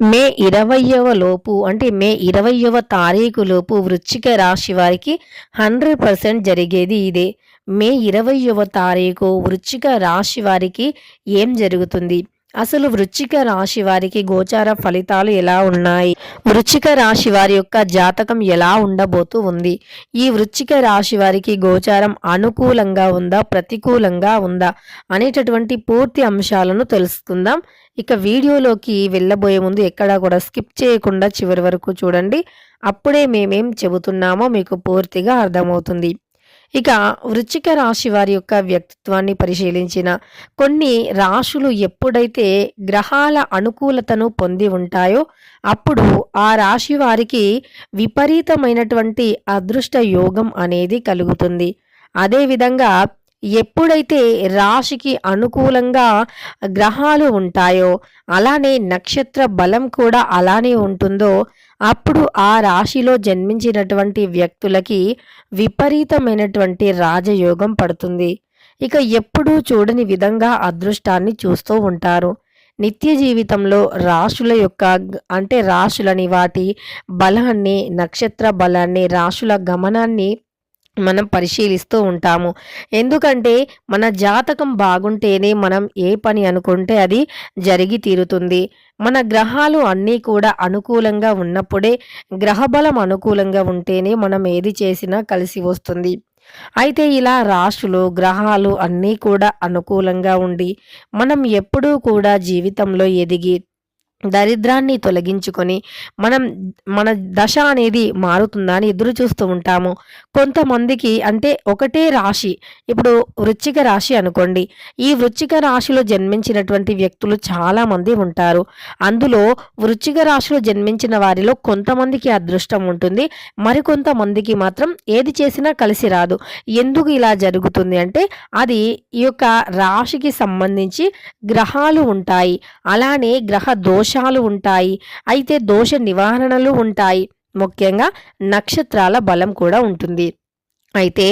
మే ఇరవయవ లోపు అంటే మే ఇరవయవ తారీఖు లోపు వృశ్చిక రాశి వారికి హండ్రెడ్ పర్సెంట్ జరిగేది ఇదే. మే ఇరవయవ తారీఖు వృశ్చిక రాశి వారికి ఏం జరుగుతుంది? అసలు వృచ్చిక రాశి వారికి గోచార ఫలితాలు ఎలా ఉన్నాయి? వృచ్చిక రాశి వారి యొక్క జాతకం ఎలా ఉండబోతూ ఉంది? ఈ వృచ్చిక రాశి వారికి గోచారం అనుకూలంగా ఉందా? ప్రతికూలంగా ఉందా? అనేటటువంటి పూర్తి అంశాలను తెలుసుకుందాం. ఇక వీడియోలోకి వెళ్ళబోయే ముందు ఎక్కడా కూడా స్కిప్ చేయకుండా చివరి వరకు చూడండి. అప్పుడే మేమేం చెబుతున్నామో మీకు పూర్తిగా అర్థమవుతుంది. ఇక వృచ్చిక రాశి వారి యొక్క వ్యక్తిత్వాన్ని పరిశీలించిన కొన్ని రాశులు ఎప్పుడైతే గ్రహాల అనుకూలతను పొంది ఉంటాయో అప్పుడు ఆ రాశి వారికి విపరీతమైనటువంటి అదృష్ట యోగం అనేది కలుగుతుంది. అదేవిధంగా ఎప్పుడైతే రాశికి అనుకూలంగా గ్రహాలు ఉంటాయో అలానే నక్షత్ర బలం కూడా అలానే ఉంటుందో అప్పుడు ఆ రాశిలో జన్మించినటువంటి వ్యక్తులకి విపరీతమైనటువంటి రాజయోగం పడుతుంది. ఇక ఎప్పుడూ చూడని విధంగా అదృష్టాన్ని చూస్తూ ఉంటారు. నిత్య జీవితంలో రాశుల యొక్క అంటే రాశులని వాటి బలాన్ని నక్షత్ర బలాన్ని రాశుల గమనాన్ని మనం పరిశీలిస్తూ ఉంటాము. ఎందుకంటే మన జాతకం బాగుంటేనే మనం ఏ పని అనుకుంటే అది జరిగి తీరుతుంది. మన గ్రహాలు అన్నీ కూడా అనుకూలంగా ఉన్నప్పుడే గ్రహబలం అనుకూలంగా ఉంటేనే మనం ఏది చేసినా కలిసి వస్తుంది. అయితే ఇలా రాశులు గ్రహాలు అన్నీ కూడా అనుకూలంగా ఉండి మనం ఎప్పుడూ కూడా జీవితంలో ఎదిగి దరిద్రాన్ని తొలగించుకొని మనం మన దశ అనేది మారుతుందా అని ఎదురు చూస్తూ ఉంటాము. కొంతమందికి అంటే ఒకటే రాశి ఇప్పుడు వృశ్చిక రాశి అనుకోండి. ఈ వృశ్చిక రాశిలో జన్మించినటువంటి వ్యక్తులు చాలామంది ఉంటారు. అందులో వృశ్చిక రాశిలో జన్మించిన వారిలో కొంతమందికి అదృష్టం ఉంటుంది. మరికొంతమందికి మాత్రం ఏది చేసినా కలిసి రాదు. ఎందుకు ఇలా జరుగుతుంది అంటే అది ఈ యొక్క రాశికి సంబంధించి గ్రహాలు ఉంటాయి. అలానే గ్రహ దోష దోషాలు ఉంటాయి. అయితే దోష నివారణలు ఉంటాయి. ముఖ్యంగా నక్షత్రాల బలం కూడా ఉంటుంది. అయితే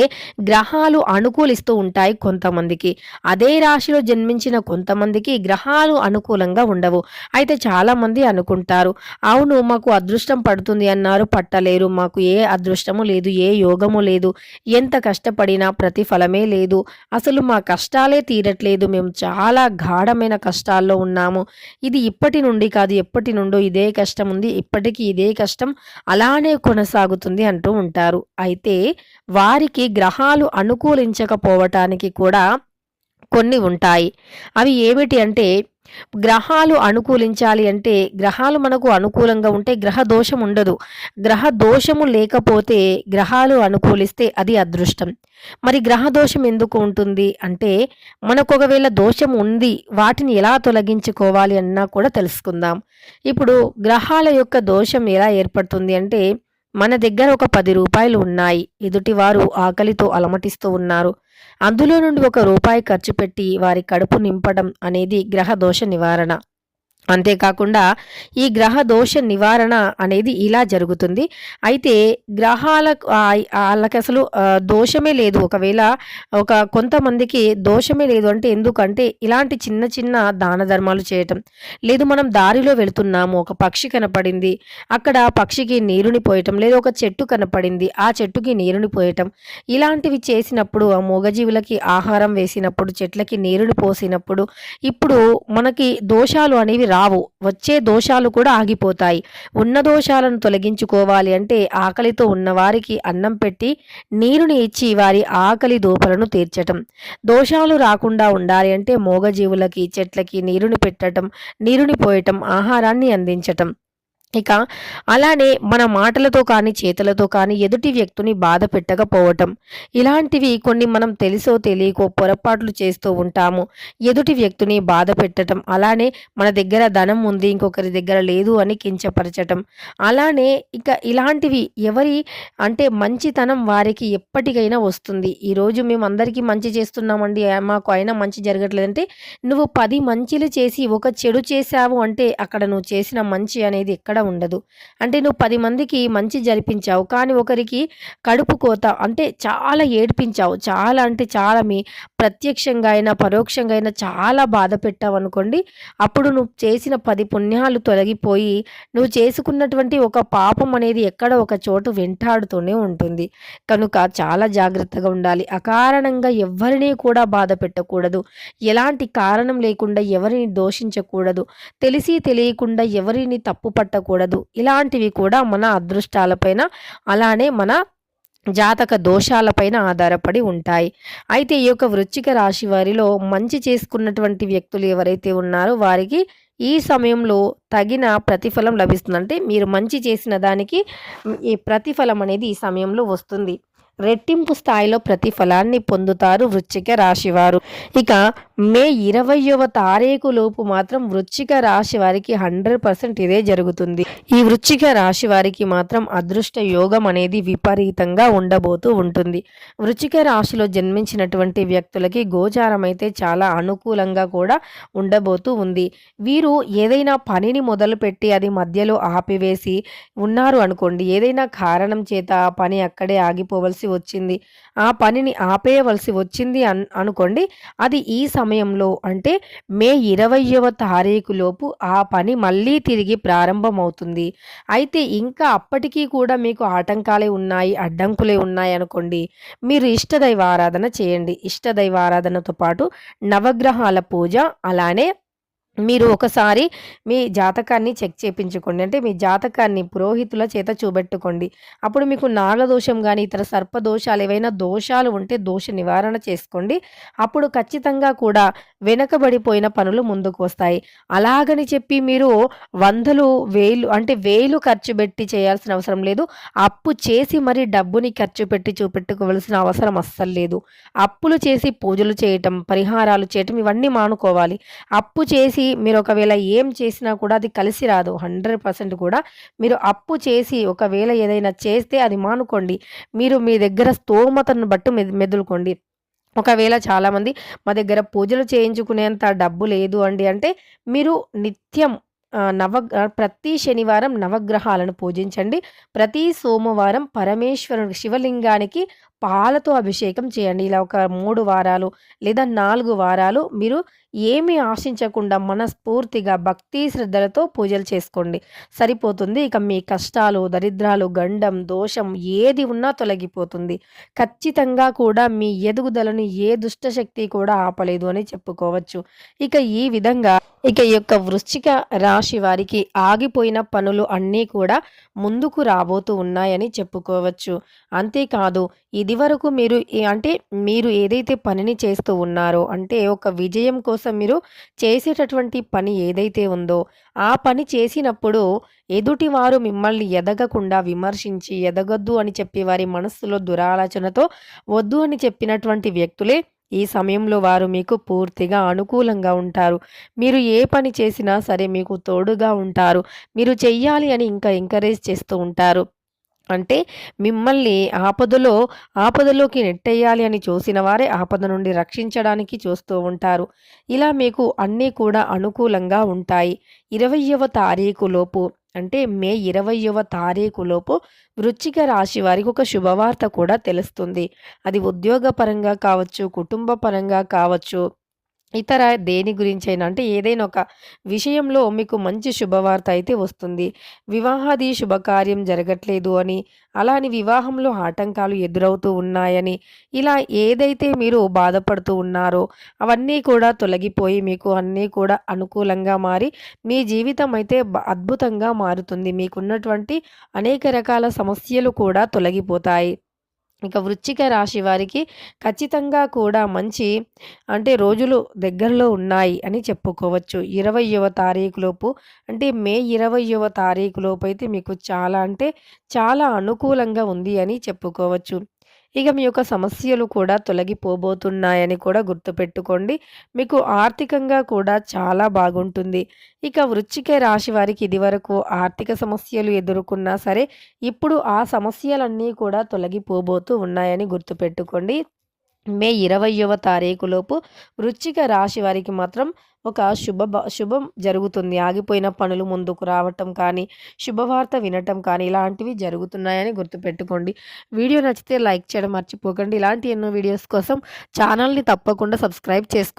గ్రహాలు అనుకూలిస్తూ ఉంటాయి కొంతమందికి. అదే రాశిలో జన్మించిన కొంతమందికి గ్రహాలు అనుకూలంగా ఉండవు. అయితే చాలామంది అనుకుంటారు అవును మాకు అదృష్టం పడుతుంది అన్నారు పట్టలేరు మాకు ఏ అదృష్టము లేదు ఏ యోగము లేదు ఎంత కష్టపడినా ప్రతిఫలమే లేదు అసలు మా కష్టాలే తీరట్లేదు మేము చాలా గాఢమైన కష్టాల్లో ఉన్నాము ఇది ఇప్పటి నుండి కాదు ఎప్పటి నుండో ఇదే కష్టం ఉంది ఇప్పటికీ ఇదే కష్టం అలానే కొనసాగుతుంది అంటూ ఉంటారు. అయితే వారికి గ్రహాలు అనుకూలించకపోవటానికి కూడా కొన్ని ఉంటాయి. అవి ఏమిటి అంటే గ్రహాలు అనుకూలించాలి అంటే గ్రహాలు మనకు అనుకూలంగా ఉంటే గ్రహ దోషం ఉండదు. గ్రహ దోషము లేకపోతే గ్రహాలు అనుకూలిస్తే అది అదృష్టం. మరి గ్రహ దోషం ఎందుకు ఉంటుంది అంటే మనకు ఒకవేళ దోషం ఉంది వాటిని ఎలా తొలగించుకోవాలి అన్నా కూడా తెలుసుకుందాం. ఇప్పుడు గ్రహాల యొక్క దోషం ఎలా ఏర్పడుతుంది అంటే మన దగ్గర ఒక పది రూపాయలు ఉన్నాయి. ఎదుటివారు ఆకలితో అలమటిస్తూ ఉన్నారు. అందులో నుండి ఒక రూపాయి ఖర్చు పెట్టి వారి కడుపు నింపడం అనేది గ్రహ దోష నివారణ. అంతేకాకుండా ఈ గ్రహ దోష నివారణ అనేది ఇలా జరుగుతుంది. అయితే గ్రహాల వాళ్ళకి అసలు దోషమే లేదు. ఒకవేళ ఒక కొంతమందికి దోషమే లేదు అంటే ఎందుకంటే ఇలాంటి చిన్న చిన్న దాన ధర్మాలు చేయటం. లేదు మనం దారిలో వెళుతున్నాము ఒక పక్షి కనపడింది అక్కడ పక్షికి నీరుని పోయటం లేదు ఒక చెట్టు కనపడింది ఆ చెట్టుకి నీరుని పోయటం. ఇలాంటివి చేసినప్పుడు ఆ మూగజీవులకి ఆహారం వేసినప్పుడు చెట్లకి నీరుని పోసినప్పుడు ఇప్పుడు మనకి దోషాలు అనేవి రావు. వచ్చే దోషాలు కూడా ఆగిపోతాయి. ఉన్న దోషాలను తొలగించుకోవాలి అంటే ఆకలితో ఉన్నవారికి అన్నం పెట్టి నీరుని ఇచ్చి వారి ఆకలి దోపలను తీర్చటం. దోషాలు రాకుండా ఉండాలి అంటే మోగజీవులకి చెట్లకి నీరుని పెట్టడం నీరుని పోయటం ఆహారాన్ని అందించటం. ఇక అలానే మన మాటలతో కానీ చేతులతో కానీ ఎదుటి వ్యక్తిని బాధ పెట్టకపోవటం. ఇలాంటివి కొన్ని మనం తెలుసో తెలియకో పొరపాట్లు చేస్తూ ఉంటాము. ఎదుటి వ్యక్తిని బాధ పెట్టడం అలానే మన దగ్గర ధనం ఉంది ఇంకొకరి దగ్గర లేదు అని కించపరచటం. అలానే ఇక ఇలాంటివి ఎవరి అంటే మంచితనం వారికి ఎప్పటికైనా వస్తుంది. ఈరోజు మేము అందరికీ మంచి చేస్తున్నామండి. మాకు అయినా మంచి జరగట్లేదంటే నువ్వు పది మంచిలు చేసి ఒక చెడు చేశావు అంటే అక్కడ నువ్వు చేసిన మంచి అనేది ఎక్కడ ఎక్కడ ఉండదు. అంటే నువ్వు పది మందికి మంచి జరిపించావు కానీ ఒకరికి కడుపు కోత అంటే చాలా ఏడిపించావు. చాలా అంటే చాలా మీ ప్రత్యక్షంగా అయినా పరోక్షంగా అయినా చాలా బాధ పెట్టావు అనుకోండి అప్పుడు నువ్వు చేసిన పది పుణ్యాలు తొలగిపోయి నువ్వు చేసుకున్నటువంటి ఒక పాపం అనేది ఎక్కడ ఒక చోటు వెంటాడుతూనే ఉంటుంది. కనుక చాలా జాగ్రత్తగా ఉండాలి. అకారణంగా ఎవరిని కూడా బాధ పెట్టకూడదు. ఎలాంటి కారణం లేకుండా ఎవరిని దోషించకూడదు. తెలిసి తెలియకుండా ఎవరిని తప్పు పట్టకూడదు. ఇలాంటివి కూడా మన అదృష్టాలపైన అలానే మన జాతక దోషాలపైన ఆధారపడి ఉంటాయి. అయితే ఈ యొక్క వృచ్చిక రాశి వారిలో మంచి చేసుకున్నటువంటి వ్యక్తులు ఎవరైతే ఉన్నారో వారికి ఈ సమయంలో తగిన ప్రతిఫలం లభిస్తుంది అంటే మీరు మంచి చేసిన దానికి ఈ ప్రతిఫలం అనేది ఈ సమయంలో వస్తుంది. రెట్టింపు స్థాయిలో ప్రతిఫలాన్ని పొందుతారు వృశ్చిక రాశివారు. ఇక మే ఇరవయవ తారీఖు లోపు మాత్రం వృశ్చిక రాశి వారికి హండ్రెడ్ పర్సెంట్ ఇదే జరుగుతుంది. ఈ వృశ్చిక రాశి వారికి మాత్రం అదృష్ట యోగం అనేది విపరీతంగా ఉండబోతూ ఉంటుంది. వృశ్చిక రాశిలో జన్మించినటువంటి వ్యక్తులకి గోచారం అయితే చాలా అనుకూలంగా కూడా ఉండబోతూ ఉంది. వీరు ఏదైనా పనిని మొదలుపెట్టి అది మధ్యలో ఆపివేసి ఉన్నారు అనుకోండి. ఏదైనా కారణం చేత ఆ పని అక్కడే ఆగిపోవలసి వచ్చింది. ఆ పనిని ఆపేయవలసి వచ్చింది అన్ అనుకోండి. అది ఈ సమయంలో అంటే మే ఇరవయవ తారీఖులోపు ఆ పని మళ్ళీ తిరిగి ప్రారంభమవుతుంది. అయితే ఇంకా అప్పటికీ కూడా మీకు ఆటంకాలే ఉన్నాయి అడ్డంకులే ఉన్నాయి అనుకోండి. మీరు ఇష్టదైవ ఆరాధన చేయండి. ఇష్టదైవ ఆరాధనతో పాటు నవగ్రహాల పూజ అలానే మీరు ఒకసారి మీ జాతకాన్ని చెక్ చేయించుకోండి అంటే మీ జాతకాన్ని పురోహితుల చేత చూపెట్టుకోండి. అప్పుడు మీకు నాగదోషం కానీ ఇతర సర్పదోషాలు ఏవైనా దోషాలు ఉంటే దోష నివారణ చేసుకోండి. అప్పుడు ఖచ్చితంగా కూడా వెనకబడిపోయిన పనులు ముందుకు వస్తాయి. అలాగని చెప్పి మీరు వందలు వేలు అంటే వేలు ఖర్చు పెట్టి చేయాల్సిన అవసరం లేదు. అప్పు చేసి మరి డబ్బుని ఖర్చు పెట్టి చూపెట్టుకోవాల్సిన అవసరం అస్సలు లేదు. అప్పులు చేసి పూజలు చేయటం పరిహారాలు చేయటం ఇవన్నీ మానుకోవాలి. అప్పు చేసి మీరు ఒకవేళ ఏం చేసినా కూడా అది కలిసి రాదు. హండ్రెడ్ పర్సెంట్ కూడా మీరు అప్పు చేసి ఒకవేళ ఏదైనా చేస్తే అది మానుకోండి. మీరు మీ దగ్గర స్తోమతను బట్టి మెదులుకోండి. ఒకవేళ చాలామంది మా దగ్గర పూజలు చేయించుకునేంత డబ్బు లేదు అండి అంటే మీరు నిత్యం నవ ప్రతి శనివారం నవగ్రహాలను పూజించండి. ప్రతి సోమవారం పరమేశ్వరుడు శివలింగానికి పాలతో అభిషేకం చేయండి. ఇలా ఒక మూడు వారాలు లేదా నాలుగు వారాలు మీరు ఏమీ ఆశించకుండా మనస్ఫూర్తిగా భక్తి శ్రద్ధలతో పూజలు చేసుకోండి. సరిపోతుంది. ఇక మీ కష్టాలు దరిద్రాలు గండం దోషం ఏది ఉన్నా తొలగిపోతుంది. ఖచ్చితంగా కూడా మీ ఎదుగుదలను ఏ దుష్టశక్తి కూడా ఆపలేదు అని చెప్పుకోవచ్చు. ఇక ఈ విధంగా ఇక ఈ యొక్క వృశ్చిక రాశి వారికి ఆగిపోయిన పనులు అన్నీ కూడా ముందుకు రాబోతూ ఉన్నాయని చెప్పుకోవచ్చు. అంతేకాదు ఇది వరకు మీరు అంటే మీరు ఏదైతే పనిని చేస్తూ ఉన్నారో అంటే ఒక విజయం కోసం మీరు చేసేటటువంటి పని ఏదైతే ఉందో ఆ పని చేసినప్పుడు ఎదుటివారు మిమ్మల్ని ఎదగకుండా విమర్శించి ఎదగొద్దు అని చెప్పి వారి మనస్సులో దురాలోచనతో వద్దు అని చెప్పినటువంటి వ్యక్తులే ఈ సమయంలో వారు మీకు పూర్తిగా అనుకూలంగా ఉంటారు. మీరు ఏ పని చేసినా సరే మీకు తోడుగా ఉంటారు. మీరు చెయ్యాలి అని ఇంకా ఎంకరేజ్ చేస్తూ ఉంటారు. అంటే మిమ్మల్ని ఆపదలో ఆపదలోకి నెట్టేయాలి అని చూసిన వారే ఆపద నుండి రక్షించడానికి చూస్తూ ఉంటారు. ఇలా మీకు అన్నీ కూడా అనుకూలంగా ఉంటాయి. ఇరవయవ తారీఖు లోపు అంటే మే ఇరవయవ తారీఖు లోపు వృచ్చిక రాశి వారికి ఒక శుభవార్త కూడా తెలుస్తుంది. అది ఉద్యోగపరంగా కావచ్చు కుటుంబ పరంగా కావచ్చు ఇతర దేని గురించైనా అంటే ఏదైనా ఒక విషయంలో మీకు మంచి శుభవార్త అయితే వస్తుంది. వివాహాది శుభకార్యం జరగట్లేదు అని అలాని వివాహంలో ఆటంకాలు ఎదురవుతూ ఉన్నాయని ఇలా ఏదైతే మీరు బాధపడుతూ ఉన్నారో అవన్నీ కూడా తొలగిపోయి మీకు అన్నీ కూడా అనుకూలంగా మారి మీ జీవితం అయితే అద్భుతంగా మారుతుంది. మీకున్నటువంటి అనేక రకాల సమస్యలు కూడా తొలగిపోతాయి. ఇక వృచ్చిక రాశి వారికి ఖచ్చితంగా కూడా మంచి అంటే రోజులు దగ్గరలో ఉన్నాయి అని చెప్పుకోవచ్చు. ఇరవయవ తారీఖులోపు అంటే మే ఇరవయవ తారీఖులోపు అయితే మీకు చాలా అంటే చాలా అనుకూలంగా ఉంది అని చెప్పుకోవచ్చు. ఇక మీ యొక్క సమస్యలు కూడా తొలగిపోబోతున్నాయని కూడా గుర్తుపెట్టుకోండి. మీకు ఆర్థికంగా కూడా చాలా బాగుంటుంది. ఇక వృచ్చిక రాశి వారికి ఇదివరకు ఆర్థిక సమస్యలు ఎదుర్కొన్నా సరే ఇప్పుడు ఆ సమస్యలన్నీ కూడా తొలగిపోబోతూ ఉన్నాయని గుర్తుపెట్టుకోండి. మే ఇరవయవ తారీఖులోపు వృశ్చిక రాశి వారికి మాత్రం ఒక శుభ శుభం జరుగుతుంది. ఆగిపోయిన పనులు ముందుకు రావటం కానీ శుభవార్త వినటం కానీ ఇలాంటివి జరుగుతున్నాయని గుర్తుపెట్టుకోండి. వీడియో నచ్చితే లైక్ చేయడం మర్చిపోకండి. ఇలాంటి ఎన్నో వీడియోస్ కోసం ఛానల్ని తప్పకుండా సబ్స్క్రైబ్ చేసుకోండి.